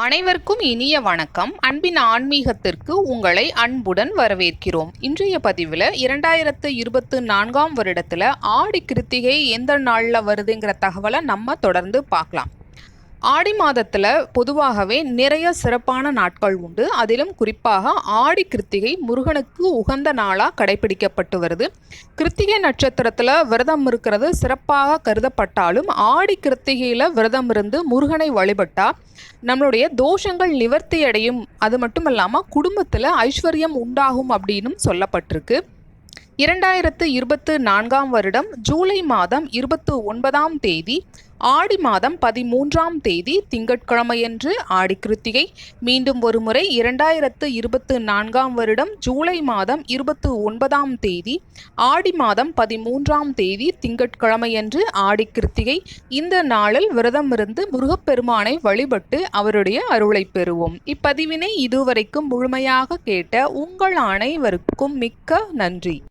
அனைவருக்கும் இனிய வணக்கம். அன்பின் ஆன்மீகத்திற்கு உங்களை அன்புடன் வரவேற்கிறோம். இன்றைய பதிவில் இரண்டாயிரத்து இருபத்து நான்காம் வருடத்தில் ஆடி கிருத்திகை எந்த நாளில் வருதுங்கிற தகவலை நம்ம தொடர்ந்து பார்க்கலாம். ஆடி மாதத்தில் பொதுவாகவே நிறைய சிறப்பான நாட்கள் உண்டு. அதிலும் குறிப்பாக ஆடி கிருத்திகை முருகனுக்கு உகந்த நாளாக கடைபிடிக்கப்பட்டு வருது. கிருத்திகை நட்சத்திரத்தில் விரதம் இருக்கிறது சிறப்பாக கருதப்பட்டாலும் ஆடி கிருத்திகையில் விரதம் இருந்து முருகனை வழிபட்டால் நம்மளுடைய தோஷங்கள் நிவர்த்தி அடையும். அது மட்டும் இல்லாமல் குடும்பத்தில் ஐஸ்வர்யம் உண்டாகும் அப்படின்னும் சொல்லப்பட்டிருக்கு. இரண்டாயிரத்து இருபத்து நான்காம் வருடம் ஜூலை மாதம் இருபத்து ஒன்பதாம் தேதி ஆடி மாதம் பதிமூன்றாம் தேதி திங்கட்கிழமையன்று ஆடி கிருத்திகை. மீண்டும் ஒருமுறை இரண்டாயிரத்து இருபத்து நான்காம் வருடம் ஜூலை மாதம் இருபத்து ஒன்பதாம் தேதி ஆடி மாதம் பதிமூன்றாம் தேதி திங்கட்கிழமையன்று ஆடி கிருத்திகை. இந்த நாளில் விரதம் இருந்து முருகப்பெருமானை வழிபட்டு அவருடைய அருளை பெறுவோம். இப்பதிவினை இதுவரைக்கும் முழுமையாக கேட்ட உங்கள் அனைவருக்கும் மிக்க நன்றி.